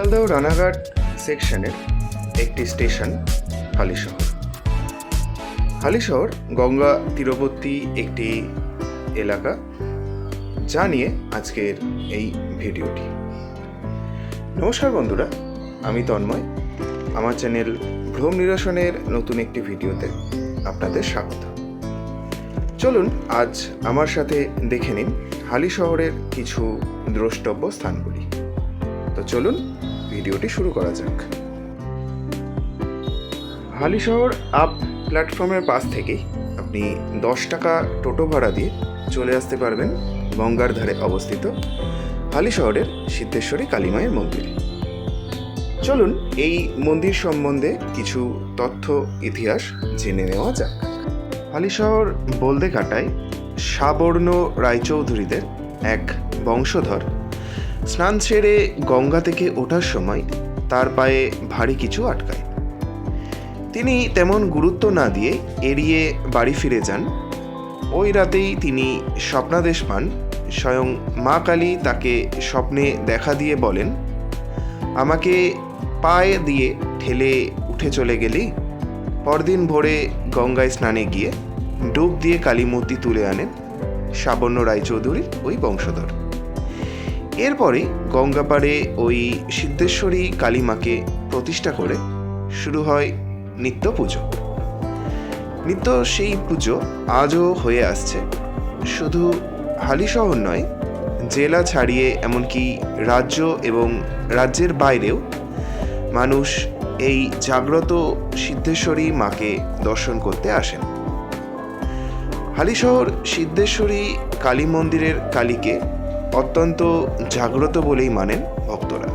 শিয়ালদহ রানাঘাট সেকশনের একটি স্টেশন, হালিশহর। হালিশহর গঙ্গা তীরবর্তী একটি এলাকা যা নিয়ে আজকের এই ভিডিওটি। নমস্কার বন্ধুরা, আমি তন্ময়। আমার চ্যানেল ভ্রম নিরসনের নতুন একটি ভিডিওতে আপনাদের স্বাগত। চলুন আজ আমার সাথে দেখে নিন হালি শহরের কিছু দ্রষ্টব্য স্থানগুলি। তো চলুন ভিডিওটি শুরু করা যাক। হালি শহর আপ প্ল্যাটফর্মের পাশ থেকেই আপনি দশ টাকা টোটো ভাড়া দিয়ে চলে আসতে পারবেন গঙ্গার ধারে অবস্থিত হালি শহরের সিদ্ধেশ্বরী কালীমায়ের মন্দিরে। চলুন এই মন্দির সম্বন্ধে কিছু তথ্য, ইতিহাস জেনে নেওয়া যাক। হালিশহর বলদে কাটায় সাবর্ণ রায়চৌধুরীদের এক বংশধর স্নান ছেড়ে গঙ্গা থেকে ওঠার সময় তার পায়ে ভারী কিছু আটকায়। তিনি তেমন গুরুত্ব না দিয়ে এড়িয়ে বাড়ি ফিরে যান। ওই রাতেই তিনি স্বপ্নাদেশ পান। স্বয়ং মা কালী তাকে স্বপ্নে দেখা দিয়ে বলেন, আমাকে পায়ে দিয়ে ঠেলে উঠে চলে গেলি? পরদিন ভোরে গঙ্গায় স্নানে গিয়ে ডুব দিয়ে কালী মূর্তি তুলে আনেন সাবর্ণ রায়চৌধুরীর ওই বংশধর। এরপরে গঙ্গাপাড়ে ওই সিদ্ধেশ্বরী কালীমাকে প্রতিষ্ঠা করে শুরু হয় নিত্য পুজো। নিত্য সেই পুজো আজও হয়ে আসছে। শুধু হালি শহর নয়, জেলা ছাড়িয়ে এমনকি রাজ্য এবং রাজ্যের বাইরেও মানুষ এই জাগ্রত সিদ্ধেশ্বরী মাকে দর্শন করতে আসেন। হালিশহর সিদ্ধেশ্বরী কালী মন্দিরের কালীকে অত্যন্ত জাগ্রত বলেই মানেন ভক্তরা।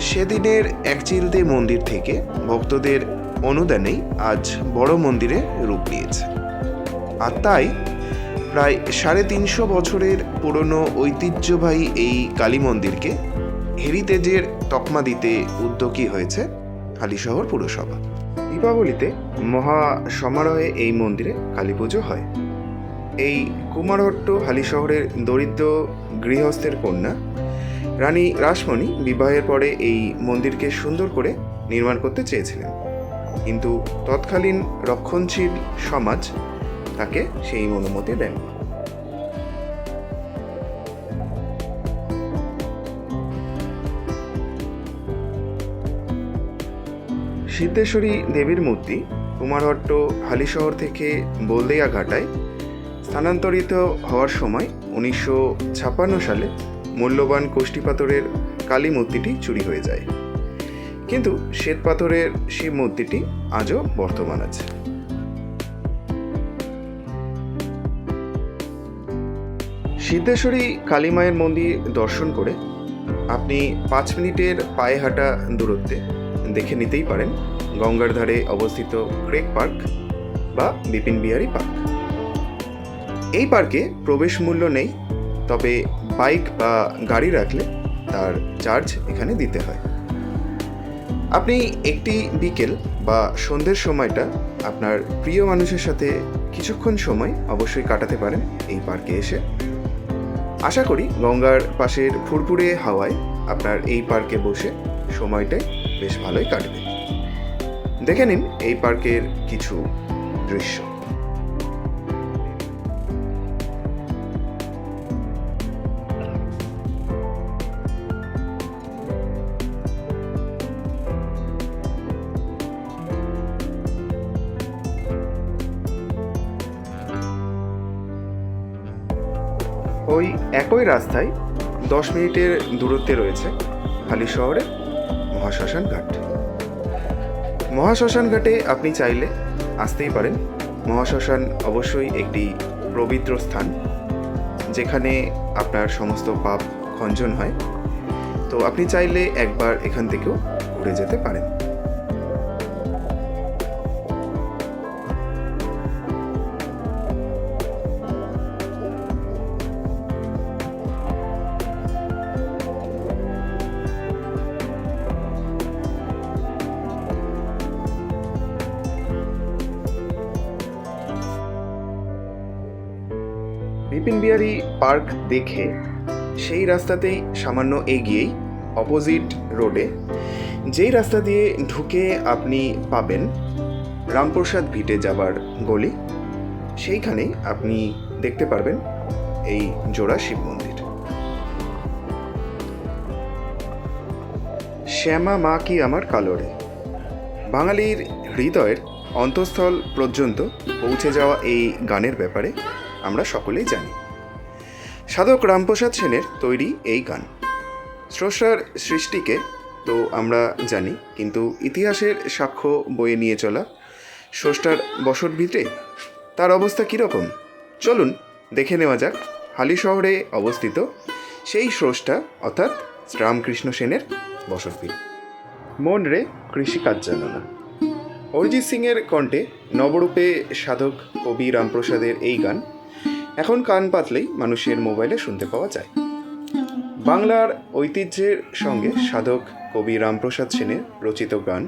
সেদিনের একচিলতে মন্দির থেকে ভক্তদের অনুদানেই আজ বড় মন্দিরে রূপ নিয়েছে। আর তাই প্রায় সাড়ে তিনশো বছরের পুরনো ঐতিহ্যবাহী এই কালী মন্দিরকে হেরিটেজের তকমা দিতে উদ্যোগী হয়েছে হালিশহর পুরসভা। দীপাবলিতে মহা সমারোহে এই মন্দিরে কালী পুজো হয়। এই কুমারহট্ট হালি শহরের দরিদ্র গৃহস্থের কন্যা। রানী রাসমণি বিবাহের পরে এই মন্দিরকে সুন্দর করে নির্মাণ করতে চেয়েছিলেন। কিন্তু তৎকালীন রক্ষণশীল সমাজ তাকে সেই অনুমতি দেন সিদ্ধেশ্বরী দেবীর মূর্তি কুমারহট্ট হালিশহর থেকে বলদিয়া ঘাটায় স্থানান্তরিত হওয়ার সময় উনিশশো ছাপ্পান্ন সালে মূল্যবান কোষ্ঠী পাথরের কালী মূর্তিটি চুরি হয়ে যায়। কিন্তু শ্বেত পাথরের সেই মূর্তিটি আজও বর্তমান আছে। সিদ্ধেশ্বরী কালীমায়ের মন্দির দর্শন করে আপনি পাঁচ মিনিটের পায়ে হাঁটা দূরত্বে দেখে নিতেই পারেন গঙ্গার ধারে অবস্থিত ক্রেক পার্ক বা বিপিন বিহারী পার্ক। এই পার্কে প্রবেশ মূল্য নেই, তবে বাইক বা গাড়ি রাখলে তার চার্জ এখানে দিতে হয়। আপনি একটি বিকেল বা সন্ধ্যের সময়টা আপনার প্রিয় মানুষের সাথে কিছুক্ষণ সময় অবশ্যই কাটাতে পারেন এই পার্কে এসে। আশা করি গঙ্গার পাশের ফুরফুরে হাওয়ায় আপনার এই পার্কে বসে সময়টাই বেশ ভালোই কাটবে। দেখে নিন এই পার্কের কিছু দৃশ্য। একই রাস্তায় দশ মিনিটের দূরত্বে রয়েছে হালি শহরে মহাশ্মশান ঘাট। মহাশ্মশান ঘাটে আপনি চাইলে আসতেই পারেন। মহাশ্মশান অবশ্যই একটি পবিত্র স্থান, যেখানে আপনার সমস্ত পাপ খঞ্জন হয়। তো আপনি চাইলে একবার এখান থেকেও ঘুরে যেতে পারেন। বিপিন বিহারী পার্ক দেখে সেই রাস্তাতেই সামান্য এগিয়েই অপোজিট রোডে যেই রাস্তা দিয়ে ঢুকে আপনি পাবেন রামপ্রসাদ ভিটে যাবার গলি। সেইখানেই আপনি দেখতে পারবেন এই জোড়া শিব মন্দির। শ্যামা মা কি আমার কালোরে? বাঙালির হৃদয়ের অন্তঃস্থল পর্যন্ত পৌঁছে যাওয়া এই গানের ব্যাপারে আমরা সকলেই জানি। সাধক রামপ্রসাদ সেনের তৈরি এই গান। স্রষ্টার সৃষ্টিকে তো আমরা জানি, কিন্তু ইতিহাসের সাক্ষ্য বয়ে নিয়ে চলা স্রষ্টার বসত ভিতরে তার অবস্থা কীরকম? চলুন দেখে নেওয়া যাক। হালি শহরে অবস্থিত সেই স্রষ্টা, অর্থাৎ রামকৃষ্ণ সেনের বসতভিট মন রে কৃষিকাজ জানো না অরিজিৎ সিংয়ের কণ্ঠে নবরূপে সাধক কবি রামপ্রসাদের এই গান এখন কান পাতলেই মানুষের মোবাইলে শুনতে পাওয়া যায়। বাংলার ঐতিহ্যের সঙ্গে সাধক কবি রামপ্রসাদ সেনের রচিত গান,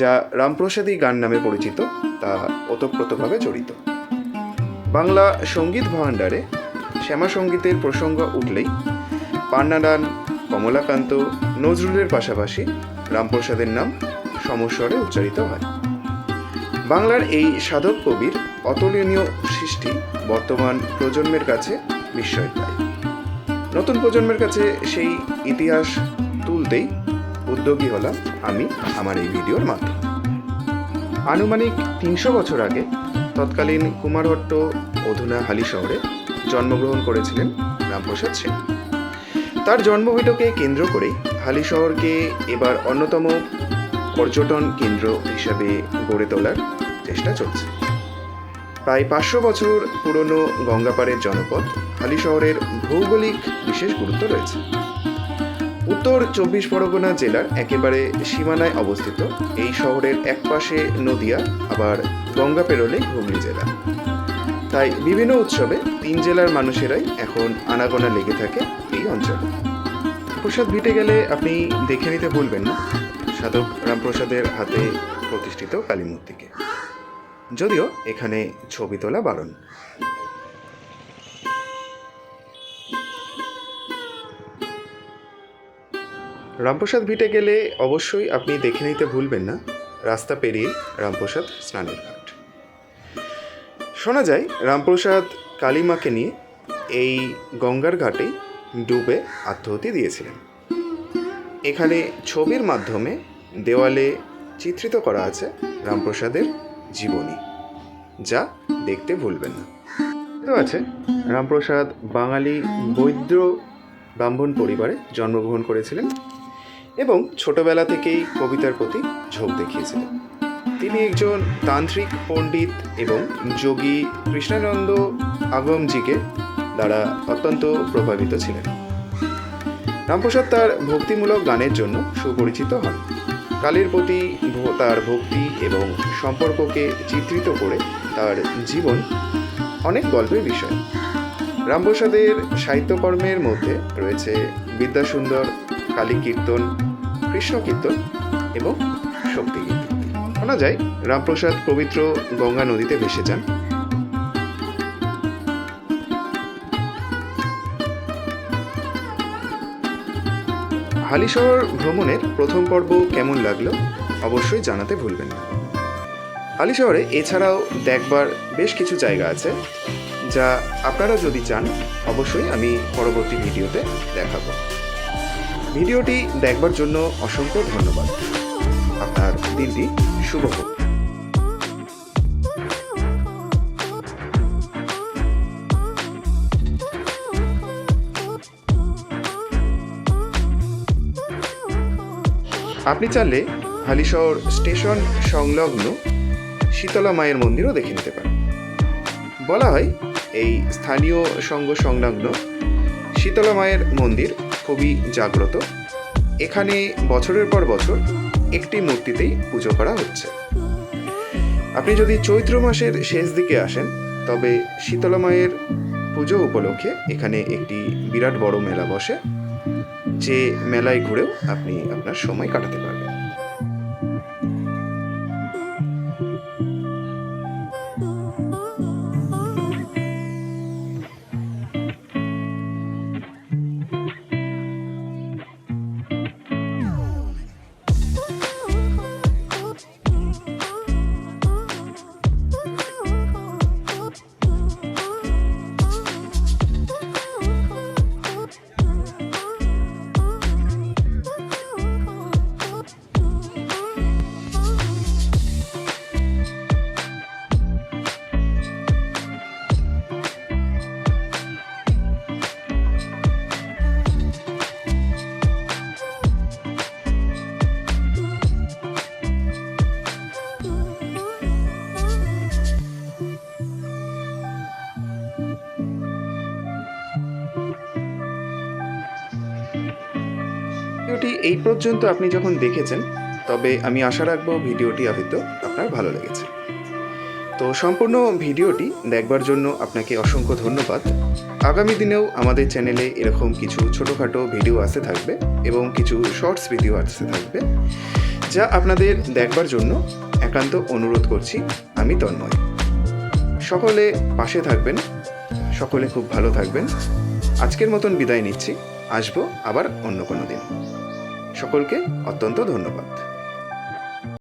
যা রামপ্রসাদী গান নামে পরিচিত, তা ওতপ্রোতভাবে জড়িত। বাংলা সংগীত ভাণ্ডারে শ্যামা সঙ্গীতের প্রসঙ্গ উঠলেই পান্নাডান কমলাকান্ত, নজরুলের পাশাপাশি রামপ্রসাদের নাম সমস্বরে উচ্চারিত হয়। বাংলার এই সাধক কবির অতুলনীয় সৃষ্টি বর্তমান প্রজন্মের কাছে বিস্ময় পায় নতুন প্রজন্মের কাছে সেই ইতিহাস তুলতেই উদ্যোগী হলাম আমি আমার এই ভিডিওর মাধ্যমে। আনুমানিক তিনশো বছর আগে তৎকালীন কুমারহট্ট অধুনা হালি শহরে জন্মগ্রহণ করেছিলেন রামপ্রসাদ সেন। তার জন্মভিটকে কেন্দ্র করেই হালি শহরকে এবার অন্যতম পর্যটন কেন্দ্র হিসাবে গড়ে তোলার চেষ্টা চলছে। প্রায় পাঁচশো বছর পুরনো গঙ্গাপাড়ের জনপদ হালি শহরের ভৌগোলিক বিশেষ গুরুত্ব রয়েছে। উত্তর চব্বিশ পরগনা জেলার একেবারে সীমানায় অবস্থিত এই শহরের একপাশে নদিয়া, আবার গঙ্গা পেরোলে হুগলি জেলা। তাই বিভিন্ন উৎসবে তিন জেলার মানুষেরাই এখন আনাগোনা লেগে থাকে এই অঞ্চলে। প্রসাদ ভিটে গেলে আপনি দেখে নিতে ভুলবেন না। সাধক রামপ্রসাদের হাতে প্রতিষ্ঠিত কালী মূর্তিকে যদিও এখানে ছবি তোলা বারণ। রামপ্রসাদ ভিটে গেলে অবশ্যই আপনি দেখে নিতে ভুলবেন না। রাস্তা পেরিয়ে রামপ্রসাদ স্নানের ঘাট। শোনা যায়, রামপ্রসাদ কালীমাকে নিয়ে এই গঙ্গার ঘাটে ডুবে আত্মহতি দিয়েছিলেন। এখানে ছবির মাধ্যমে দেওয়ালে চিত্রিত করা আছে রামপ্রসাদের জীবনী, যা দেখতে ভুলবেন না। তো আছে, রামপ্রসাদ বাঙালি বৈদ্য ব্রাহ্মণ পরিবারে জন্মগ্রহণ করেছিলেন এবং ছোটবেলা থেকেই কবিতার প্রতি ঝোঁক দেখিয়েছিলেন। তিনি একজন তান্ত্রিক পণ্ডিত এবং যোগী কৃষ্ণানন্দ আগমজিকে দ্বারা অত্যন্ত প্রভাবিত ছিলেন। রামপ্রসাদ তার ভক্তিমূলক গানের জন্য সুপরিচিত হন। কালীর প্রতি তার ভক্তি এবং সম্পর্ককে চিত্রিত করে তার জীবন অনেক গল্পের বিষয়। রামপ্রসাদের সাহিত্যকর্মের মধ্যে রয়েছে বিদ্যাসুন্দর কালী কীর্তন কৃষ্ণ কীর্তন এবং শক্তি কীর্তন শোনা যায়, রামপ্রসাদ পবিত্র গঙ্গা নদীতে ভেসে যান। হালিশহর ভ্রমণের প্রথম পর্ব কেমন লাগল অবশ্যই জানাতে ভুলবেন না। হালিশহরে এছাড়াও দেখবার বেশ কিছু জায়গা আছে, যা আপনারা যদি চান, অবশ্যই আমি পরবর্তী ভিডিওতে দেখাব। ভিডিওটি দেখবার জন্য অসংখ্য ধন্যবাদ। আপনার দিনটি শুভ হোক। আপনি চাইলে হালিশহর স্টেশন সংলগ্ন শীতলা মায়ের মন্দিরও দেখে নিতে পারেন। বলা হয়, এই স্থানীয় সঙ্গ সংলগ্ন শীতলা মায়ের মন্দির খুবই জাগ্রত। এখানে বছরের পর বছর একটি মূর্তিতেই পুজো করা হচ্ছে। আপনি যদি চৈত্র মাসের শেষ দিকে আসেন, তবে শীতলা মায়ের পুজো উপলক্ষে এখানে একটি বিরাট বড় মেলা বসে। যে মেলায় ঘুরেও আপনি আপনার সময় কাটাতে পারবেন। এই পর্যন্ত আপনি যখন দেখেছেন, তবে আমি আশা রাখব ভিডিওটি হয়তো আপনার ভালো লেগেছে। তো সম্পূর্ণ ভিডিওটি দেখবার জন্য আপনাকে অসংখ্য ধন্যবাদ। আগামী দিনেও আমাদের চ্যানেলে এরকম কিছু ছোটোখাটো ভিডিও আসতে থাকবে এবং কিছু শর্টস ভিডিও আসতে থাকবে, যা আপনাদের দেখবার জন্য একান্ত অনুরোধ করছি, আমি তন্ময়। সকলে পাশে থাকবেন, সকলে খুব ভালো থাকবেন। আজকের মতন বিদায় নিচ্ছি, আসব আবার অন্য কোনো দিন। সকলকে অত্যন্ত ধন্যবাদ।